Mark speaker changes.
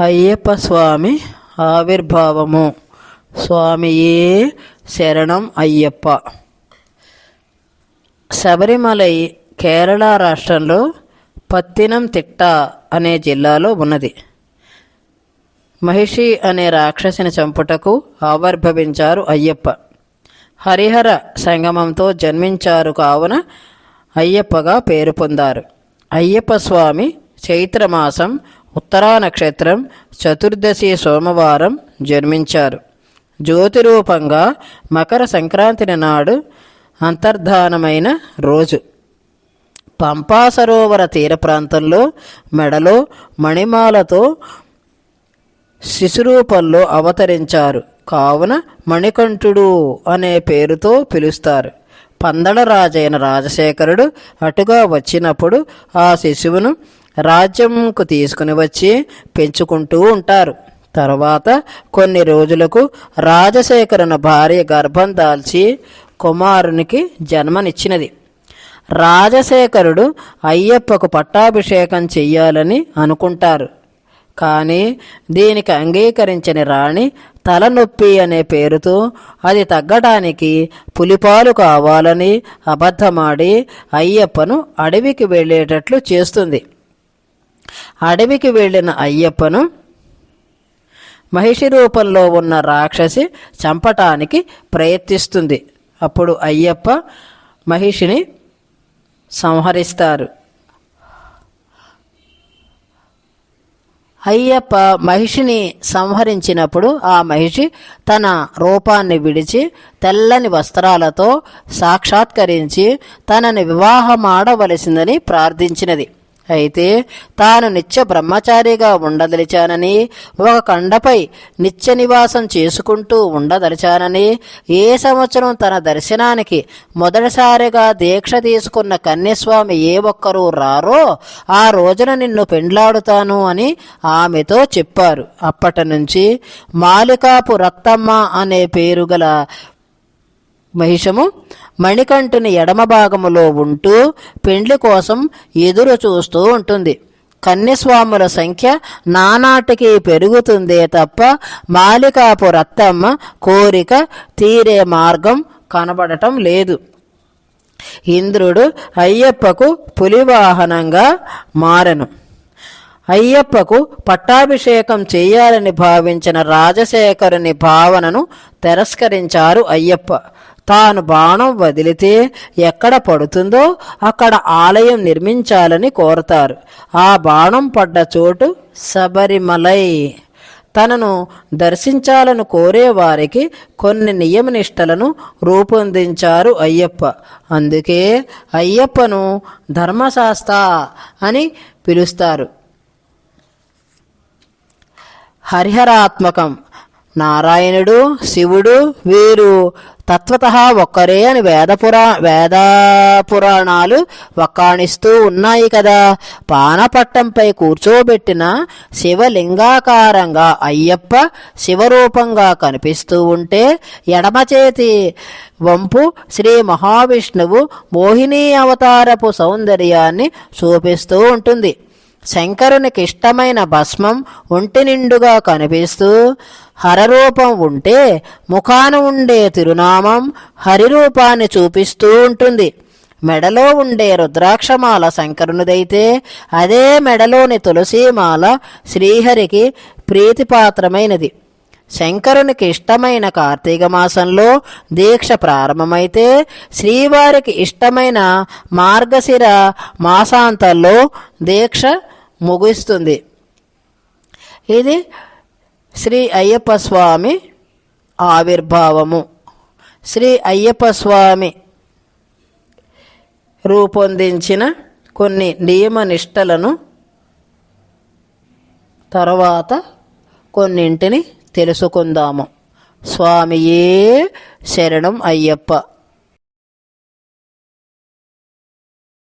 Speaker 1: అయ్యప్ప స్వామి ఆవిర్భావము. స్వామియే శరణం అయ్యప్ప. శబరిమలై కేరళ రాష్ట్రంలో పత్తినంతిట్ట అనే జిల్లాలో ఉన్నది. మహిషి అనే రాక్షసిని చంపుటకు ఆవిర్భవించారు అయ్యప్ప. హరిహర సంగమంతో జన్మించారు కావున అయ్యప్పగా పేరు పొందారు. అయ్యప్ప స్వామి చైత్రమాసం ఉత్తరా నక్షత్రం చతుర్దశి సోమవారం జన్మించారు. జ్యోతి రూపంగా మకర సంక్రాంతి నాడు అంతర్ధానమైన రోజు. పంపా సరోవర తీర ప్రాంతంలో మెడలో మణిమాలతో శిశురూపంలో అవతరించారు. కావున మణికంఠుడు అనే పేరుతో పిలుస్తారు. పందడరాజైన రాజశేఖరుడు అటుగా వచ్చినప్పుడు ఆ శిశువును రాజ్యంకు తీసుకుని వచ్చి పెంచుకుంటూ ఉంటారు. తర్వాత కొన్ని రోజులకు రాజశేఖరుని భార్య గర్భం దాల్చి కుమారునికి జన్మనిచ్చినది. రాజశేఖరుడు అయ్యప్పకు పట్టాభిషేకం చెయ్యాలని అనుకుంటారు. కానీ దీనికి అంగీకరించని రాణి తలనొప్పి అనే పేరుతో అది తగ్గడానికి పులిపాలు కావాలని అబద్ధమాడి అయ్యప్పను అడవికి వెళ్ళేటట్లు చేస్తుంది. అడవికి వెళ్ళిన అయ్యప్పను మహిషి రూపంలో ఉన్న రాక్షసి చంపటానికి ప్రయత్నిస్తుంది. అప్పుడు అయ్యప్ప మహిషిని సంహరిస్తారు. అయ్యప్ప మహిషిని సంహరించినప్పుడు ఆ మహిషి తన రూపాన్ని విడిచి తెల్లని వస్త్రాలతో సాక్షాత్కరించి తనని వివాహమాడవలసిందని ప్రార్థించినది. అయితే తాను నిత్య బ్రహ్మచారిగా ఉండదలిచానని ఒక కండపై నిత్య నివాసం చేసుకుంటూ ఉండదలిచానని ఏ సంవత్సరం తన దర్శనానికి మొదటిసారిగా దీక్ష తీసుకున్న కన్యస్వామి ఏ ఒక్కరూ రారో ఆ రోజున నిన్ను పెండ్లాడుతాను అని ఆమెతో చెప్పారు. అప్పటి నుంచి మాలికాపు రక్తమ్మ అనే పేరు గల మహిషము మణికంఠుని ఎడమ భాగములో ఉంటూ పెండ్లి కోసం ఎదురు చూస్తూ ఉంటుంది. కన్యస్వాముల సంఖ్య నానాటికి పెరుగుతుందే తప్ప మాలికాపు రత్తమ్మ కోరిక తీరే మార్గం కనబడటం లేదు. ఇంద్రుడు అయ్యప్పకు పులివాహనంగా మారెను. అయ్యప్పకు పట్టాభిషేకం చేయాలని భావించిన రాజశేఖరుని భావనను తిరస్కరించారు అయ్యప్ప. తాను బాణం వదిలితే ఎక్కడ పడుతుందో అక్కడ ఆలయం నిర్మించాలని కోరతారు. ఆ బాణం పడ్డ చోటు శబరిమలై. తనను దర్శించాలని కోరేవారికి కొన్ని నియమనిష్టలను రూపొందించారు అయ్యప్ప. అందుకే అయ్యప్పను ధర్మశాస్త్ర అని పిలుస్తారు. హరిహరాత్మకం. నారాయణుడు శివుడు వీరు తత్వత ఒక్కరే అని వేదపురా వేద పురాణాలు వక్కాణిస్తూ ఉన్నాయి కదా. పానపట్టంపై కూర్చోబెట్టిన శివలింగాకారంగా అయ్యప్ప శివరూపంగా కనిపిస్తూ ఉంటే ఎడమ చేతి వంపు శ్రీ మహావిష్ణువు మోహిని అవతారపు సౌందర్యాన్ని చూపిస్తూ ఉంటుంది. శంకరునికి ఇష్టమైన భస్మం ఒంటి నిండుగా కనిపిస్తూ హరరూపం ఉంటే ముఖాన ఉండే తిరునామం హరిరూపాన్ని చూపిస్తూ ఉంటుంది. మెడలో ఉండే రుద్రాక్షమాల శంకరునిదైతే అదే మెడలోని తులసీమాల శ్రీహరికి ప్రీతిపాత్రమైనది. శంకరునికి ఇష్టమైన కార్తీక మాసంలో దీక్ష ప్రారంభమైతే శ్రీవారికి ఇష్టమైన మార్గశిర మాసాంతంలో దీక్ష ముగుస్తుంది. ఇది శ్రీ అయ్యప్ప స్వామి ఆవిర్భావము. శ్రీ అయ్యప్ప స్వామి రూపొందించిన కొన్ని నియమ నిష్టలను తర్వాత కొన్నింటిని తెలుసుకుందాము. స్వామియే శరణం అయ్యప్ప.